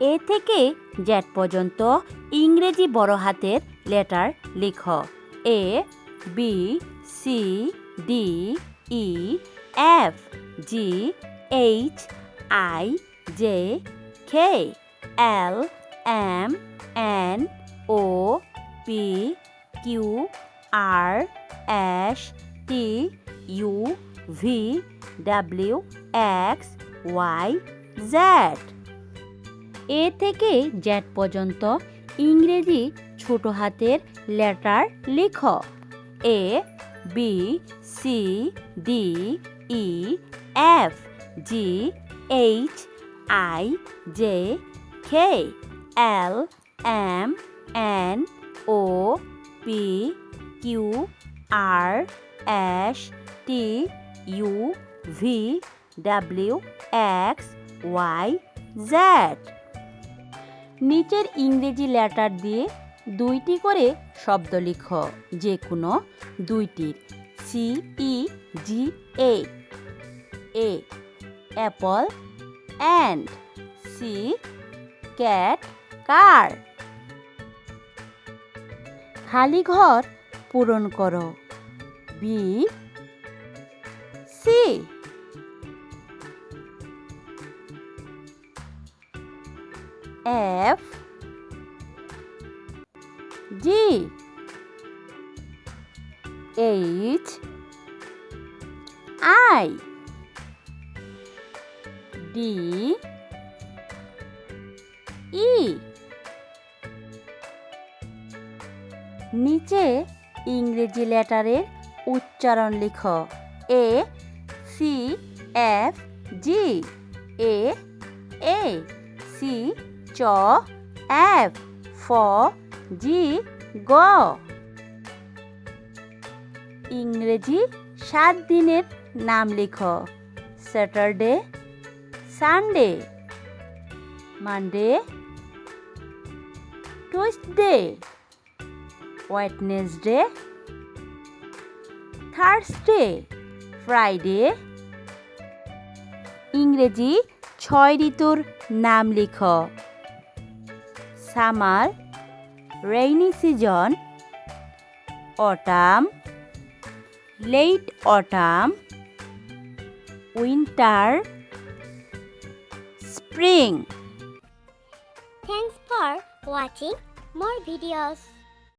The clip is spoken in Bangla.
এ থেকে জেড পর্যন্ত ইংরেজি বড় হাতের লেটার লিখো। A, B, C, D, E, F, G, H, I, J, K, L, M, N, O, P, Q R S T, U, V, W, X Y Z. A থেকে জ্যাট পর্যন্ত ইংরেজি ছোট হাতের লেটার লিখো। A, B, C, D, E, F, G, H, I, J, K, L, M, N, O, P, Q, R, S, T, U, V, W, X, Y, Z. নিচের ইংরেজি লেটার দিয়ে দুইটি করে শব্দ লিখো, যে কোনো দুইটির। C E G A A apple and C cat car খালি ঘর পূরণ করো। B C F, G, H, I, D E. নিচে ইংরেজি লেটারের উচ্চারণ লিখো। A C F G A A C চ, এফ, ফ, জি, গ। ইংরেজি সাত দিনের নাম লিখো। Saturday, Sunday. Monday, Tuesday. Wednesday, Thursday. Friday. ইংরেজি ছয় ঋতুর নাম লিখো। Summer rainy season autumn late autumn winter spring Thanks for watching more videos.